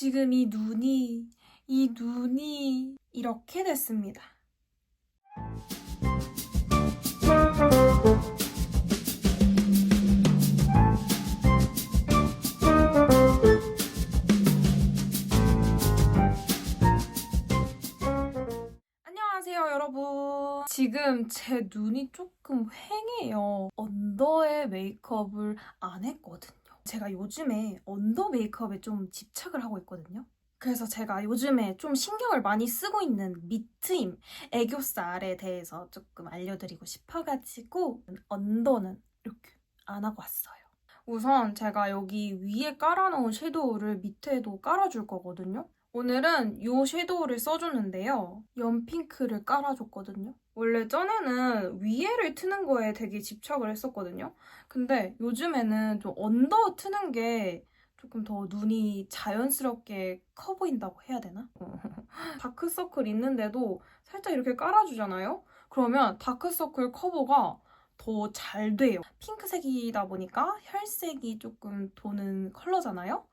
지금 이 눈이, 이 눈이 이렇게 됐습니다. 안녕하세요, 여러분. 지금 제 눈이 조금 휑해요. 언더에 메이크업을 안 했거든요. 제가 요즘에 언더 메이크업에 좀 집착을 하고 있거든요. 그래서 제가 요즘에 좀 신경을 많이 쓰고 있는 미트임 애교살에 대해서 조금 알려드리고 싶어가지고 언더는 이렇게 안 하고 왔어요. 우선 제가 여기 위에 깔아놓은 섀도우를 밑에도 깔아줄 거거든요. 오늘은 이 섀도우를 써줬는데요. 연핑크를 깔아줬거든요. 원래 전에는 위에를 트는 거에 되게 집착을 했었거든요. 근데 요즘에는 좀 언더 트는 게 조금 더 눈이 자연스럽게 커 보인다고 해야 되나? 다크서클 있는데도 살짝 이렇게 깔아주잖아요? 그러면 다크서클 커버가 더 잘 돼요. 핑크색이다 보니까 혈색이 조금 도는 컬러잖아요?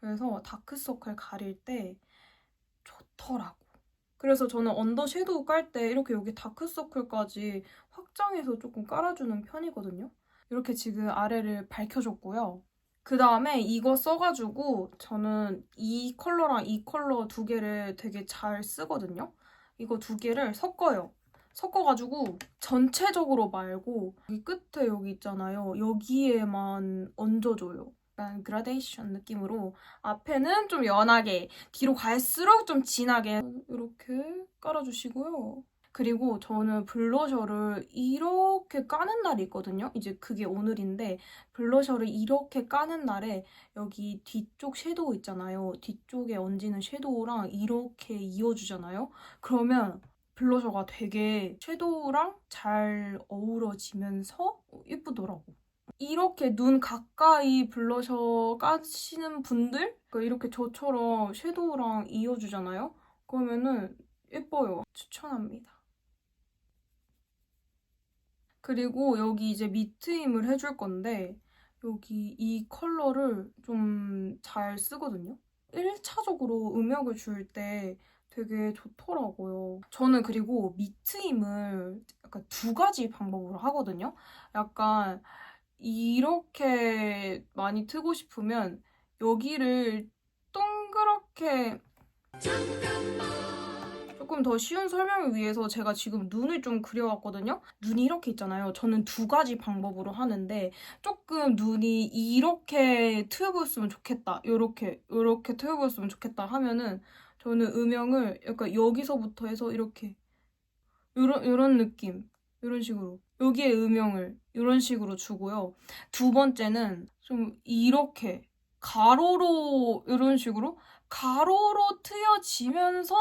그래서 다크서클 가릴 때좋 더라고. 그래서 저는 언더 섀도우 깔 때 이렇게 여기 다크서클까지 확장해서 조금 깔아주는 편이거든요. 이렇게 지금 아래를 밝혀줬고요. 그 다음에 이거 써가지고 저는 이 컬러랑 이 컬러 두 개를 되게 잘 쓰거든요. 이거 두 개를 섞어요. 섞어가지고 전체적으로 말고 여기 끝에 여기 있잖아요. 여기에만 얹어줘요. 약간 그라데이션 느낌으로 앞에는 좀 연하게 뒤로 갈수록 좀 진하게 이렇게 깔아주시고요. 그리고 저는 블러셔를 이렇게 까는 날이 있거든요. 이제 그게 오늘인데 블러셔를 이렇게 까는 날에 여기 뒤쪽 섀도우 있잖아요. 뒤쪽에 얹는 섀도우랑 이렇게 이어주잖아요. 그러면 블러셔가 되게 섀도우랑 잘 어우러지면서 예쁘더라고. 이렇게 눈 가까이 블러셔 까시는 분들 그러니까 이렇게 저처럼 섀도우랑 이어주잖아요. 그러면은 예뻐요. 추천합니다. 그리고 여기 이제 미트임을 해줄 건데 여기 이 컬러를 좀 잘 쓰거든요. 1차적으로 음역을 줄 때 되게 좋더라고요. 저는 그리고 미트임을 약간 두 가지 방법으로 하거든요. 약간 이렇게 많이 트고 싶으면 여기를 동그랗게 조금 더 쉬운 설명을 위해서 제가 지금 눈을 좀 그려왔거든요. 눈이 이렇게 있잖아요. 저는 두 가지 방법으로 하는데 조금 눈이 이렇게 트여 보였으면 좋겠다. 이렇게 이렇게 트여 보였으면 좋겠다 하면은 저는 음영을 약간 여기서부터 해서 이렇게 이런 이런 느낌 이런 식으로 여기에 음영을 이런 식으로 주고요. 두 번째는 좀 이렇게 가로로 이런 식으로 가로로 트여지면서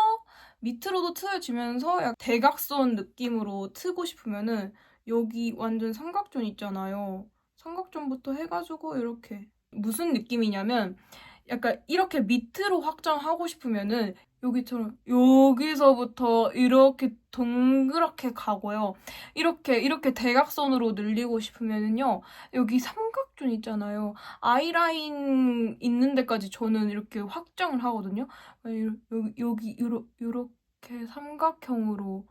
밑으로도 트여지면서 약간 대각선 느낌으로 트고 싶으면은 여기 완전 삼각존 있잖아요. 삼각존부터 해가지고 이렇게 무슨 느낌이냐면 약간 이렇게 밑으로 확장하고 싶으면은 여기처럼 여기서부터 이렇게 동그랗게 가고요. 이렇게 이렇게 대각선으로 늘리고 싶으면은요. 여기 삼각존 있잖아요. 아이라인 있는 데까지 저는 이렇게 확장을 하거든요. 여기 여기 요러, 요렇게 삼각형으로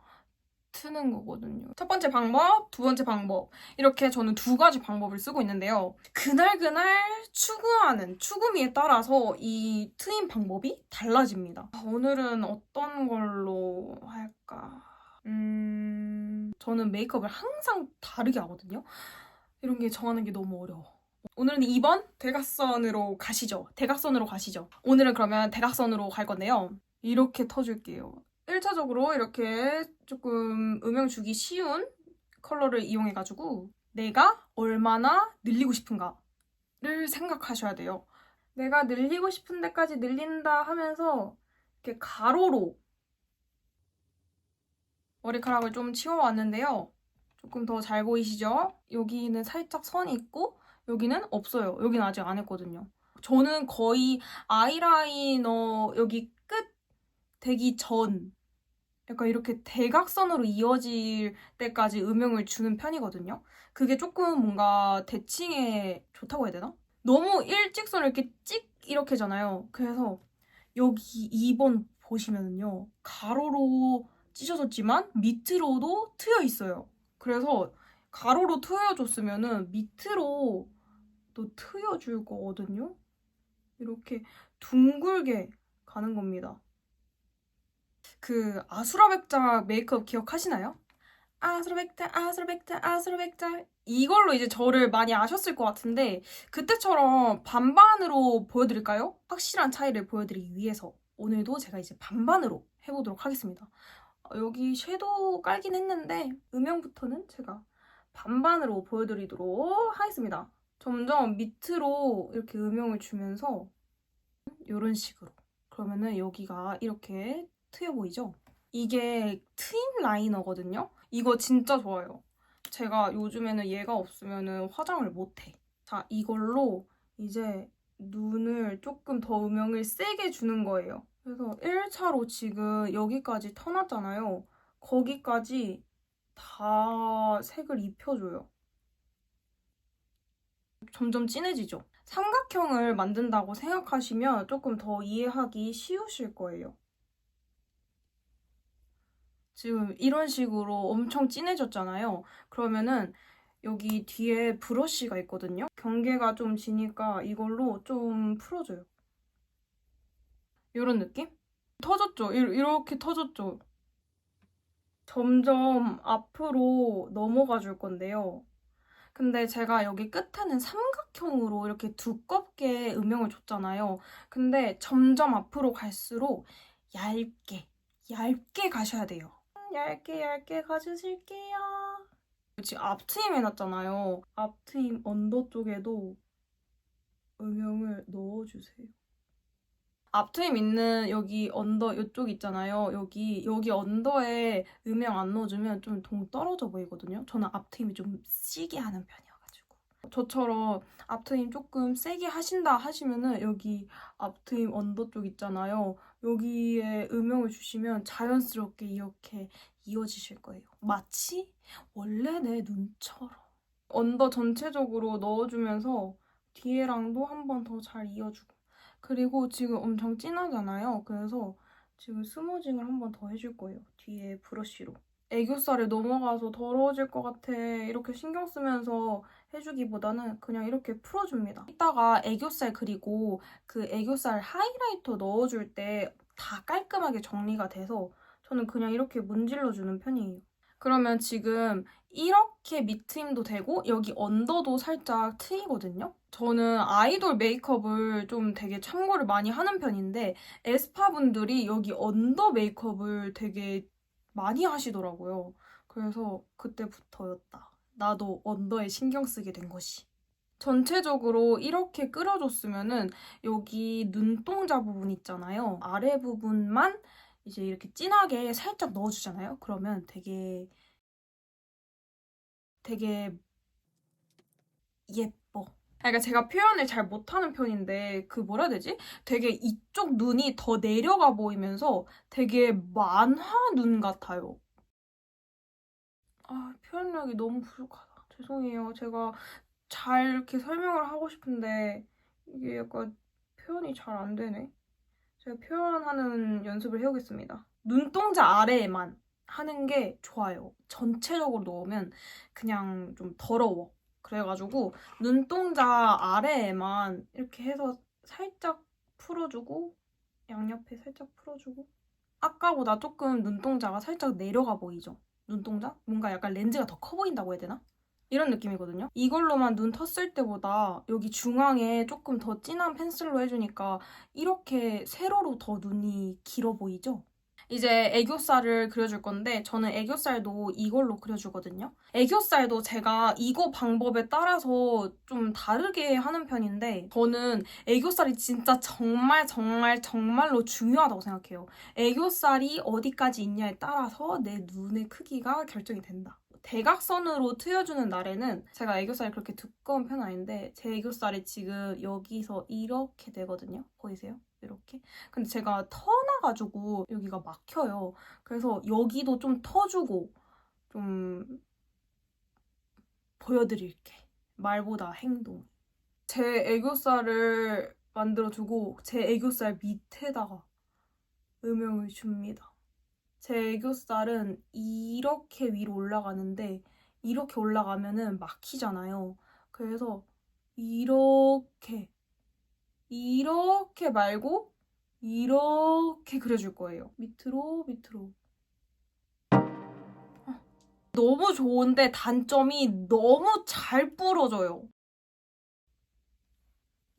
트는 거거든요. 첫 번째 방법, 두 번째 방법. 이렇게 저는 두 가지 방법을 쓰고 있는데요. 그날그날 추구하는 추구미에 따라서 이 트임 방법이 달라집니다. 오늘은 어떤 걸로 할까? 음, 저는 메이크업을 항상 다르게 하거든요. 이런 게 정하는 게 너무 어려워. 오늘은 2번 대각선으로 가시죠. 대각선으로 가시죠. 오늘은 그러면 대각선으로 갈 건데요. 이렇게 터줄게요. 1차적으로 이렇게 조금 음영 주기 쉬운 컬러를 이용해가지고 내가 얼마나 늘리고 싶은가를 생각하셔야 돼요. 내가 늘리고 싶은 데까지 늘린다 하면서 이렇게 가로로 머리카락을 좀 치워왔는데요. 조금 더 잘 보이시죠? 여기는 살짝 선이 있고 여기는 없어요. 여기는 아직 안 했거든요. 저는 거의 아이라이너 여기 끝 되기 전 약간 이렇게 대각선으로 이어질 때까지 음영을 주는 편이거든요. 그게 조금 뭔가 대칭에 좋다고 해야 되나? 너무 일직선을 이렇게 찍 이렇게잖아요. 그래서 여기 2번 보시면은요. 가로로 찢어졌지만 밑으로도 트여 있어요. 그래서 가로로 트여줬으면은 밑으로 또 트여줄 거거든요. 이렇게 둥글게 가는 겁니다. 그 아수라백작 메이크업 기억하시나요? 아수라백작, 아수라백작, 아수라백작 이걸로 이제 저를 많이 아셨을 것 같은데 그때처럼 반반으로 보여드릴까요? 확실한 차이를 보여드리기 위해서 오늘도 제가 이제 반반으로 해보도록 하겠습니다. 어, 여기 섀도우 깔긴 했는데 음영부터는 제가 반반으로 보여드리도록 하겠습니다. 점점 밑으로 이렇게 음영을 주면서 이런 식으로 그러면은 여기가 이렇게 트여 보이죠? 이게 트임 라이너거든요? 이거 진짜 좋아요. 제가 요즘에는 얘가 없으면은 화장을 못해. 자, 이걸로 이제 눈을 조금 더 음영을 세게 주는 거예요. 그래서 1차로 지금 여기까지 터놨잖아요. 거기까지 다 색을 입혀줘요. 점점 진해지죠? 삼각형을 만든다고 생각하시면 조금 더 이해하기 쉬우실 거예요. 지금 이런 식으로 엄청 진해졌잖아요. 그러면은 여기 뒤에 브러쉬가 있거든요. 경계가 좀 지니까 이걸로 좀 풀어줘요. 이런 느낌? 터졌죠? 이- 이렇게 터졌죠? 점점 앞으로 넘어가 줄 건데요. 근데 제가 여기 끝에는 삼각형으로 이렇게 두껍게 음영을 줬잖아요. 근데 점점 앞으로 갈수록 얇게, 얇게 가셔야 돼요. 얇게, 얇게 가주실게요. 지금 앞트임 해놨잖아요. 앞트임 언더 쪽에도 음영을 넣어주세요. 앞트임 있는 여기 언더 이쪽 있잖아요. 여기 여기 언더에 음영 안 넣어주면 좀 동 떨어져 보이거든요. 저는 앞트임이 좀 시게 하는 편이어가지고 저처럼 앞트임 조금 세게 하신다 하시면은 여기 앞트임 언더 쪽 있잖아요. 여기에 음영을 주시면 자연스럽게 이렇게 이어지실 거예요. 마치 원래 내 눈처럼 언더 전체적으로 넣어주면서 뒤에랑도 한 번 더 잘 이어주고 그리고 지금 엄청 진하잖아요. 그래서 지금 스무징을 한 번 더 해줄 거예요. 뒤에 브러쉬로. 애교살에 넘어가서 더러워질 것 같아. 이렇게 신경 쓰면서 해주기보다는 그냥 이렇게 풀어줍니다. 이따가 애교살 그리고 그 애교살 하이라이터 넣어줄 때 다 깔끔하게 정리가 돼서 저는 그냥 이렇게 문질러주는 편이에요. 그러면 지금 이렇게 밑트임도 되고 여기 언더도 살짝 트이거든요. 저는 아이돌 메이크업을 좀 되게 참고를 많이 하는 편인데 에스파 분들이 여기 언더 메이크업을 되게 많이 하시더라고요. 그래서 그때부터였다. 나도 언더에 신경 쓰게 된 것이. 전체적으로 이렇게 끌어줬으면은 여기 눈동자 부분 있잖아요. 아래 부분만 이제 이렇게 진하게 살짝 넣어주잖아요. 그러면 되게 되게 예뻐. 그러니까 제가 표현을 잘 못하는 편인데 그 뭐라 해야 되지? 되게 이쪽 눈이 더 내려가 보이면서 되게 만화 눈 같아요. 아 표현력이 너무 부족하다. 죄송해요. 제가 잘 이렇게 설명을 하고 싶은데 이게 약간 표현이 잘 안 되네. 제가 표현하는 연습을 해오겠습니다. 눈동자 아래에만 하는 게 좋아요. 전체적으로 넣으면 그냥 좀 더러워. 그래가지고 눈동자 아래에만 이렇게 해서 살짝 풀어주고 양옆에 살짝 풀어주고 아까보다 조금 눈동자가 살짝 내려가 보이죠? 눈동자? 뭔가 약간 렌즈가 더 커 보인다고 해야 되나? 이런 느낌이거든요. 이걸로만 눈 텄을 때보다 여기 중앙에 조금 더 진한 펜슬로 해주니까 이렇게 세로로 더 눈이 길어 보이죠? 이제 애교살을 그려줄 건데 저는 애교살도 이걸로 그려주거든요. 애교살도 제가 이거 방법에 따라서 좀 다르게 하는 편인데 저는 애교살이 진짜 정말 정말 정말로 중요하다고 생각해요. 애교살이 어디까지 있냐에 따라서 내 눈의 크기가 결정이 된다. 대각선으로 트여주는 날에는 제가 애교살이 그렇게 두꺼운 편은 아닌데 제 애교살이 지금 여기서 이렇게 되거든요. 보이세요? 이렇게. 근데 제가 터나가지고 여기가 막혀요. 그래서 여기도 좀 터주고 좀 보여드릴게. 말보다 행동. 제 애교살을 만들어주고 제 애교살 밑에다가 음영을 줍니다. 제 애교살은 이렇게 위로 올라가는데 이렇게 올라가면은 막히잖아요. 그래서 이렇게 이렇게 말고 이렇게 그려줄 거예요. 밑으로 밑으로. 아, 너무 좋은데 단점이 너무 잘 부러져요.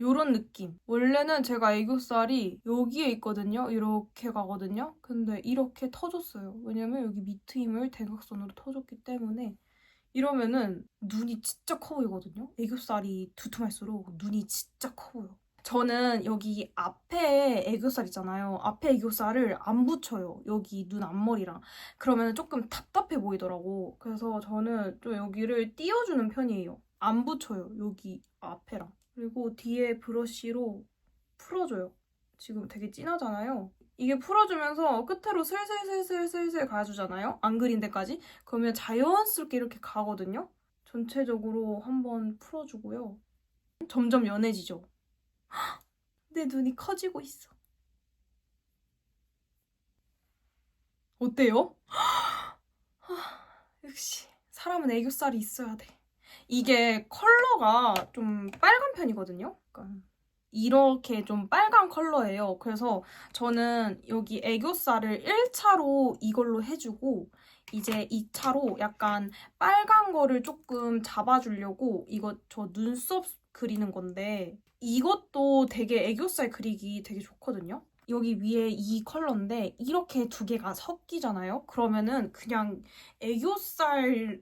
요런 느낌. 원래는 제가 애교살이 여기에 있거든요. 이렇게 가거든요. 근데 이렇게 터졌어요. 왜냐면 여기 밑트 힘을 대각선으로 터졌기 때문에 이러면은 눈이 진짜 커 보이거든요. 애교살이 두툼할수록 눈이 진짜 커 보여. 저는 여기 앞에 애교살 있잖아요. 앞에 애교살을 안 붙여요. 여기 눈 앞머리랑. 그러면 조금 답답해 보이더라고. 그래서 저는 좀 여기를 띄워주는 편이에요. 안 붙여요. 여기 앞에랑. 그리고 뒤에 브러쉬로 풀어줘요. 지금 되게 진하잖아요. 이게 풀어주면서 끝으로 슬슬슬슬슬슬 가주잖아요. 안 그린 데까지. 그러면 자연스럽게 이렇게 가거든요. 전체적으로 한번 풀어주고요. 점점 연해지죠. 헉! 내 눈이 커지고 있어. 어때요? 하, 역시 사람은 애교살이 있어야 돼. 이게 컬러가 좀 빨간 편이거든요. 그러니까 이렇게 좀 빨간 컬러예요. 그래서 저는 여기 애교살을 1차로 이걸로 해주고 이제 2차로 약간 빨간 거를 조금 잡아주려고 이거 저 눈썹 그리는 건데 이것도 되게 애교살 그리기 되게 좋거든요. 여기 위에 이 컬러인데 이렇게 두 개가 섞이잖아요. 그러면은 그냥 애교살에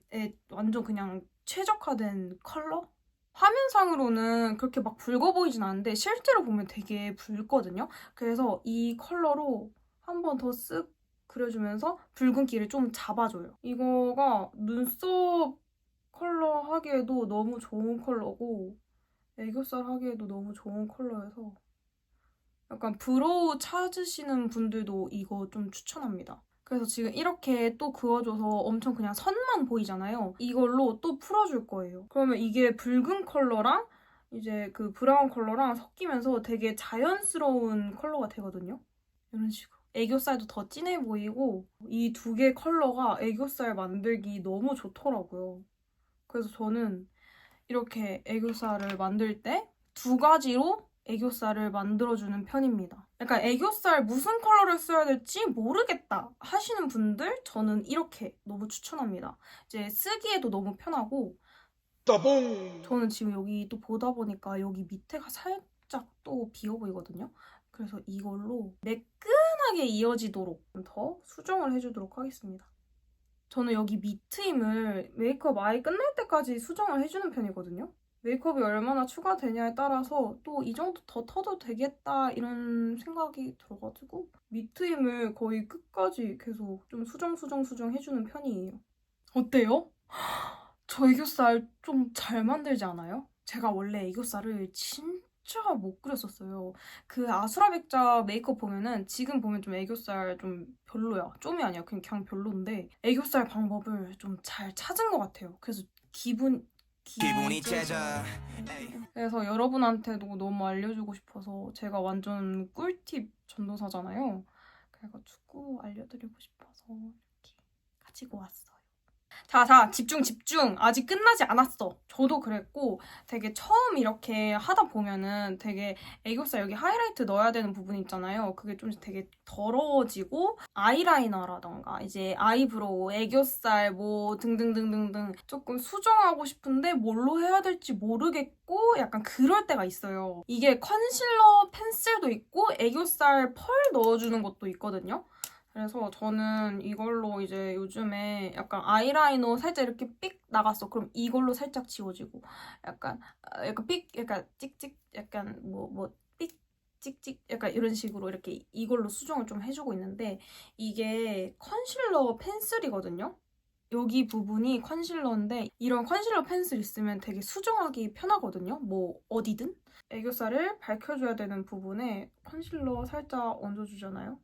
완전 그냥 최적화된 컬러? 화면상으로는 그렇게 막 붉어 보이진 않는데 실제로 보면 되게 붉거든요. 그래서 이 컬러로 한 번 더 쓱 그려주면서 붉은기를 좀 잡아줘요. 이거가 눈썹 컬러 하기에도 너무 좋은 컬러고 애교살 하기에도 너무 좋은 컬러여서 약간 브로우 찾으시는 분들도 이거 좀 추천합니다. 그래서 지금 이렇게 또 그어줘서 엄청 그냥 선만 보이잖아요. 이걸로 또 풀어줄 거예요. 그러면 이게 붉은 컬러랑 이제 그 브라운 컬러랑 섞이면서 되게 자연스러운 컬러가 되거든요. 이런 식으로. 애교살도 더 진해 보이고 이 두 개 컬러가 애교살 만들기 너무 좋더라고요. 그래서 저는 이렇게 애교살을 만들 때 두 가지로 애교살을 만들어주는 편입니다. 약간 애교살 무슨 컬러를 써야 될지 모르겠다 하시는 분들 저는 이렇게 너무 추천합니다. 이제 쓰기에도 너무 편하고 따봉! 저는 지금 여기 또 보다 보니까 여기 밑에가 살짝 또 비어 보이거든요. 그래서 이걸로 매끈하게 이어지도록 더 수정을 해주도록 하겠습니다. 저는 여기 밑트임을 메이크업 아예 끝날 때까지 수정을 해주는 편이거든요. 메이크업이 얼마나 추가되냐에 따라서 또 이 정도 더 터도 되겠다 이런 생각이 들어가지고 밑트임을 거의 끝까지 계속 좀 수정 수정 수정 해주는 편이에요. 어때요? 저 애교살 좀 잘 만들지 않아요? 제가 원래 애교살을 진짜 못 그렸었어요. 그 아수라백자 메이크업 보면은 지금 보면 좀 애교살 좀 별로야. 좀이 아니야. 그냥, 그냥 별로인데 애교살 방법을 좀 잘 찾은 것 같아요. 그래서 기분 기분이 째져 그래서 여러분한테도 너무 알려주고 싶어서 제가 완전 꿀팁 전도사잖아요. 그래가지고 알려드리고 싶어서 이렇게 가지고 왔어요. 자, 자, 집중, 집중. 아직 끝나지 않았어. 저도 그랬고, 되게 처음 이렇게 하다 보면은 되게 애교살 여기 하이라이트 넣어야 되는 부분 있잖아요. 그게 좀 되게 더러워지고, 아이라이너라던가, 이제 아이브로우, 애교살, 뭐, 등등등등등 조금 수정하고 싶은데 뭘로 해야 될지 모르겠고, 약간 그럴 때가 있어요. 이게 컨실러 펜슬도 있고, 애교살 펄 넣어주는 것도 있거든요. 그래서 저는 이걸로 이제 요즘에 약간 아이라이너 살짝 이렇게 삑 나갔어. 그럼 이걸로 살짝 지워지고 약간 아, 약간 삑 약간 찍찍 약간 뭐뭐삑 찍찍 약간 이런 식으로 이렇게 이걸로 수정을 좀 해주고 있는데 이게 컨실러 펜슬이거든요. 여기 부분이 컨실러인데 이런 컨실러 펜슬 있으면 되게 수정하기 편하거든요. 뭐 어디든 애교살을 밝혀줘야 되는 부분에 컨실러 살짝 얹어주잖아요.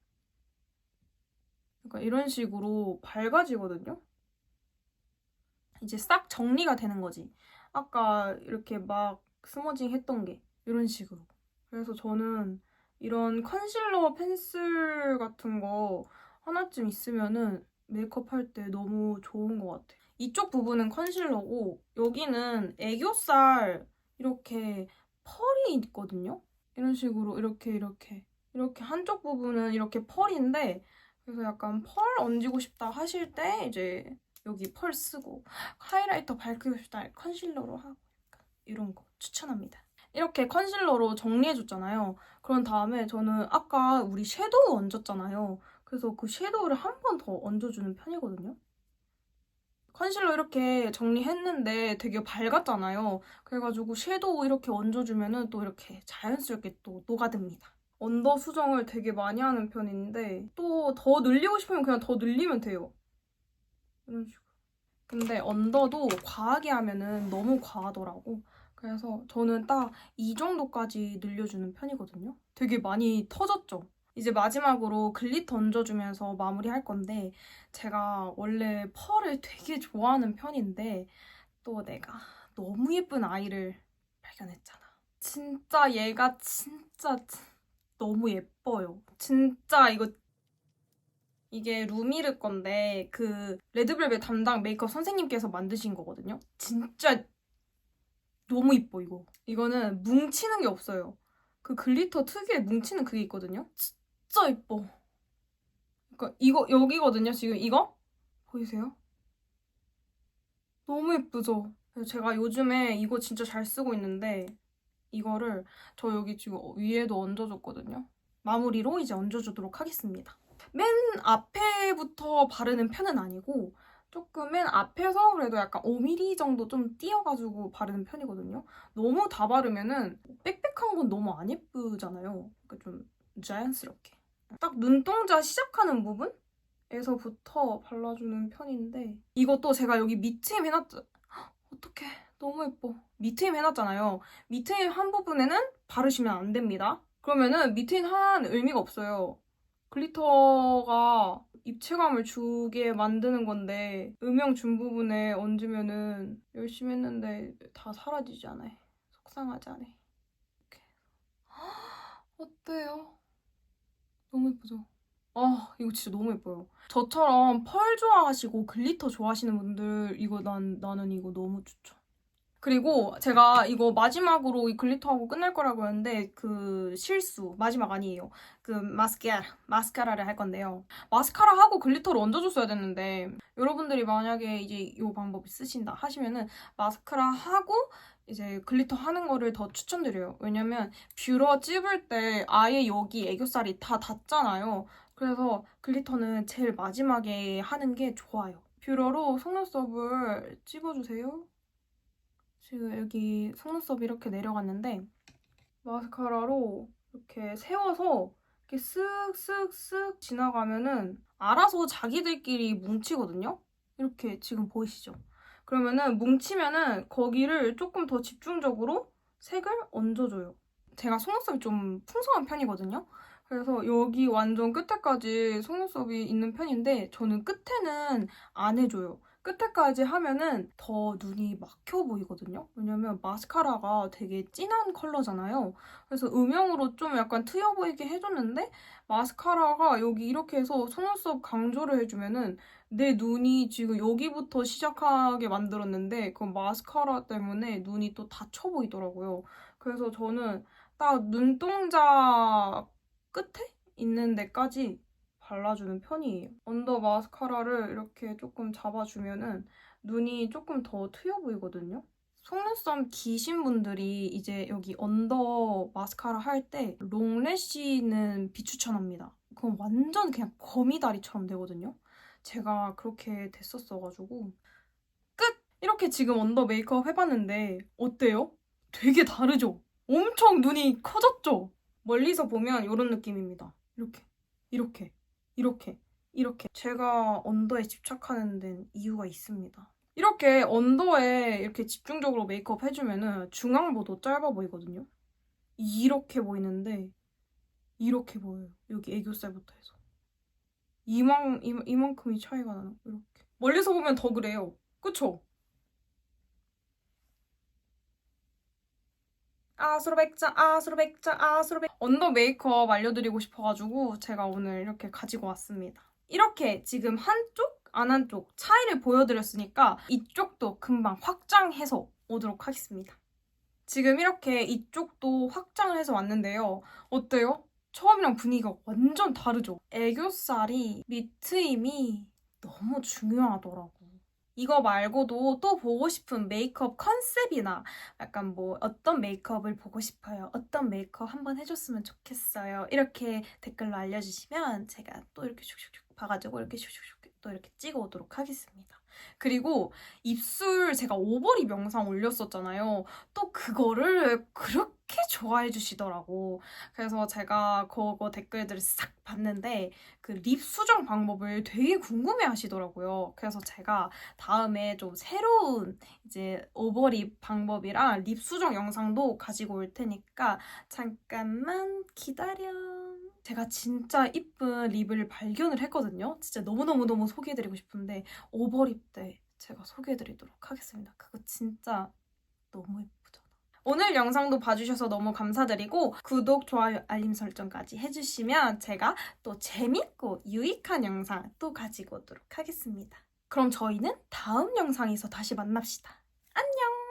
그러니까 이런 식으로 밝아지거든요. 이제 싹 정리가 되는 거지. 아까 이렇게 막 스머징 했던 게 이런 식으로. 그래서 저는 이런 컨실러 펜슬 같은 거 하나쯤 있으면은 메이크업 할 때 너무 좋은 것 같아요. 이쪽 부분은 컨실러고 여기는 애교살 이렇게 펄이 있거든요. 이런 식으로 이렇게 이렇게 이렇게 한쪽 부분은 이렇게 펄인데 그래서 약간 펄 얹고 싶다 하실 때 이제 여기 펄 쓰고 하이라이터 밝히고 싶다 컨실러로 하고 이런 거 추천합니다. 이렇게 컨실러로 정리해줬잖아요. 그런 다음에 저는 아까 우리 섀도우 얹었잖아요. 그래서 그 섀도우를 한 번 더 얹어주는 편이거든요. 컨실러 이렇게 정리했는데 되게 밝았잖아요. 그래가지고 섀도우 이렇게 얹어주면 은 또 이렇게 자연스럽게 또 녹아듭니다. 언더 수정을 되게 많이 하는 편인데 또 더 늘리고 싶으면 그냥 더 늘리면 돼요. 이런 식으로. 근데 언더도 과하게 하면은 너무 과하더라고. 그래서 저는 딱 이 정도까지 늘려주는 편이거든요. 되게 많이 터졌죠? 이제 마지막으로 글리터 얹어주면서 마무리할 건데 제가 원래 펄을 되게 좋아하는 편인데 또 내가 너무 예쁜 아이를 발견했잖아. 진짜 얘가 진짜 너무 예뻐요. 진짜 이거 이게 루미르 건데 그 레드벨벳 담당 메이크업 선생님께서 만드신 거거든요. 진짜 너무 이뻐 이거. 이거는 뭉치는 게 없어요. 그 글리터 특유의 뭉치는 그게 있거든요. 진짜 이뻐. 그러니까 이거 여기거든요. 지금 이거 보이세요? 너무 예쁘죠? 제가 요즘에 이거 진짜 잘 쓰고 있는데 이거를 저 여기 지금 위에도 얹어줬거든요. 마무리로 이제 얹어주도록 하겠습니다. 맨 앞에부터 바르는 편은 아니고 조금 맨 앞에서 그래도 약간 5mm 정도 좀 띄어가지고 바르는 편이거든요. 너무 다 바르면은 빽빽한 건 너무 안 예쁘잖아요. 그러니까 좀 자연스럽게. 딱 눈동자 시작하는 부분 에서부터 발라주는 편인데 이것도 제가 여기 밑트임 해놨죠. 어떡해. 너무 예뻐. 밑트임 해놨잖아요. 밑트임 한 부분에는 바르시면 안 됩니다. 그러면은 밑트임 한 의미가 없어요. 글리터가 입체감을 주게 만드는 건데 음영 준 부분에 얹으면은 열심히 했는데 다 사라지지 않아요. 속상하지 않아요. 이렇게. 어때요? 너무 예쁘죠? 아 이거 진짜 너무 예뻐요. 저처럼 펄 좋아하시고 글리터 좋아하시는 분들 이거 난 나는 이거 너무 추천. 그리고 제가 이거 마지막으로 이 글리터하고 끝날 거라고 했는데 그 실수 마지막 아니에요. 그 마스카라 마스카라를 할 건데요. 마스카라 하고 글리터를 얹어줬어야 됐는데 여러분들이 만약에 이제 이 방법 쓰신다 하시면은 마스카라 하고 이제 글리터 하는 거를 더 추천드려요. 왜냐면 뷰러 찝을 때 아예 여기 애교살이 다 닿잖아요. 그래서 글리터는 제일 마지막에 하는 게 좋아요. 뷰러로 속눈썹을 찝어주세요. 지금 여기 속눈썹이 이렇게 내려갔는데 마스카라로 이렇게 세워서 이렇게 쓱쓱쓱 지나가면은 알아서 자기들끼리 뭉치거든요? 이렇게 지금 보이시죠? 그러면은 뭉치면은 거기를 조금 더 집중적으로 색을 얹어줘요. 제가 속눈썹이 좀 풍성한 편이거든요? 그래서 여기 완전 끝에까지 속눈썹이 있는 편인데 저는 끝에는 안 해줘요. 끝에까지 하면은 더 눈이 막혀 보이거든요. 왜냐면 마스카라가 되게 진한 컬러잖아요. 그래서 음영으로 좀 약간 트여 보이게 해줬는데 마스카라가 여기 이렇게 해서 속눈썹 강조를 해주면은 내 눈이 지금 여기부터 시작하게 만들었는데 그 마스카라 때문에 눈이 또 닫혀 보이더라고요. 그래서 저는 딱 눈동자 끝에 있는 데까지 발라주는 편이에요. 언더 마스카라를 이렇게 조금 잡아주면은 눈이 조금 더 트여 보이거든요. 속눈썹 기신 분들이 이제 여기 언더 마스카라 할 때 롱래쉬는 비추천합니다. 그건 완전 그냥 거미다리처럼 되거든요. 제가 그렇게 됐었어가지고 끝! 이렇게 지금 언더 메이크업 해봤는데 어때요? 되게 다르죠? 엄청 눈이 커졌죠? 멀리서 보면 이런 느낌입니다. 이렇게, 이렇게, 이렇게, 이렇게. 제가 언더에 집착하는 데는 이유가 있습니다. 이렇게 언더에 이렇게 집중적으로 메이크업 해주면은 중앙보도 짧아 보이거든요. 이렇게 보이는데 이렇게 보여요. 여기 애교살부터 해서. 이만, 이만, 이만큼이 차이가 나는 이렇게. 멀리서 보면 더 그래요. 그쵸? 아수로백장 아수로백장 아수로백 언더 메이크업 알려드리고 싶어가지고 제가 오늘 이렇게 가지고 왔습니다. 이렇게 지금 한쪽 안 한쪽 차이를 보여드렸으니까 이쪽도 금방 확장해서 오도록 하겠습니다. 지금 이렇게 이쪽도 확장을 해서 왔는데요. 어때요? 처음이랑 분위기가 완전 다르죠? 애교살이 밑트임이 너무 중요하더라고. 이거 말고도 또 보고 싶은 메이크업 컨셉이나 약간 뭐 어떤 메이크업을 보고 싶어요. 어떤 메이크업 한번 해줬으면 좋겠어요. 이렇게 댓글로 알려주시면 제가 또 이렇게 슉슉슉 봐가지고 이렇게 슉슉슉 또 이렇게 찍어 오도록 하겠습니다. 그리고 입술 제가 오버립 영상 올렸었잖아요. 또 그거를 그렇게 좋아해 주시더라고. 그래서 제가 그거 댓글들을 싹 봤는데 그 립 수정 방법을 되게 궁금해 하시더라고요. 그래서 제가 다음에 좀 새로운 이제 오버립 방법이랑 립 수정 영상도 가지고 올 테니까 잠깐만 기다려. 제가 진짜 이쁜 립을 발견을 했거든요. 진짜 너무너무너무 소개해드리고 싶은데 오버립 때 제가 소개해드리도록 하겠습니다. 그거 진짜 너무 예쁘잖아. 오늘 영상도 봐주셔서 너무 감사드리고 구독, 좋아요, 알림 설정까지 해주시면 제가 또 재밌고 유익한 영상 또 가지고 오도록 하겠습니다. 그럼 저희는 다음 영상에서 다시 만납시다. 안녕!